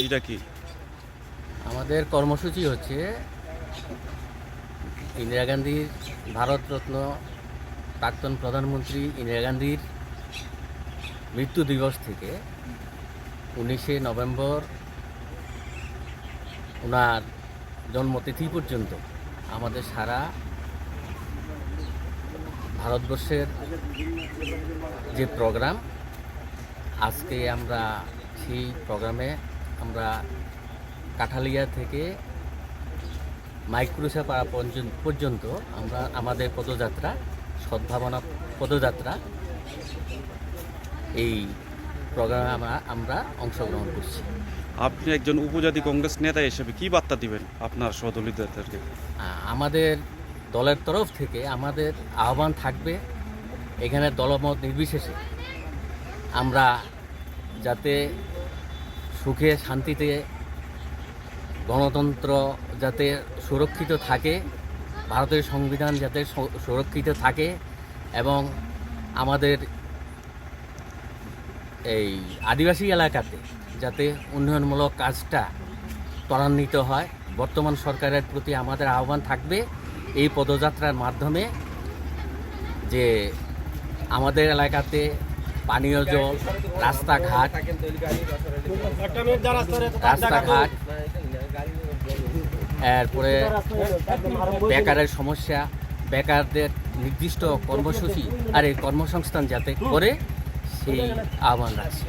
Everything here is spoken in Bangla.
কর্মসূচিটা কি? আমাদের কর্মসূচি হচ্ছে ইন্দিরা গান্ধীর ভারতরত্ন প্রাক্তন প্রধানমন্ত্রী ইন্দিরা গান্ধীর মৃত্যু দিবস থেকে উনিশে নভেম্বর ওনার জন্মতিথি পর্যন্ত আমাদের সারা ভারতবর্ষের যে প্রোগ্রাম, আজকে আমরা সেই প্রোগ্রামে আমরা কাঠালিয়া থেকে মাইক্রোসা পাড়া পর্যন্ত- আমরা আমাদের পদযাত্রা সদ্ভাবনা পদযাত্রা এই প্রোগ্রামে আমরা আমরা অংশগ্রহণ করছি। আপনি একজন উপজাতি কংগ্রেস নেতা হিসেবে কি বার্তা দিবেন আপনার সহদলিতদেরকে? আমাদের দলের তরফ থেকে আমাদের আহ্বান থাকবে এখানে দলমত নির্বিশেষে। আমরা যাতে সুখে শান্তিতে গণতন্ত্র যাতে সুরক্ষিত থাকে, ভারতের সংবিধান যাতে সুরক্ষিত থাকে এবং আমাদের এই আদিবাসী এলাকাতে যাতে উন্নয়নমূলক কাজটা ত্বরান্বিত হয়। বর্তমান সরকারের প্রতি আমাদের আহ্বান থাকবে এই পদযাত্রার মাধ্যমে যে আমাদের এলাকাতে পানীয় জল, রাস্তাঘাট রাস্তাঘাট, এরপরে বেকারের সমস্যা, বেকারদের নির্দিষ্ট কর্মসূচি, আর এই কর্মসংস্থান যাতে করে, সেই আহ্বান রাখছি।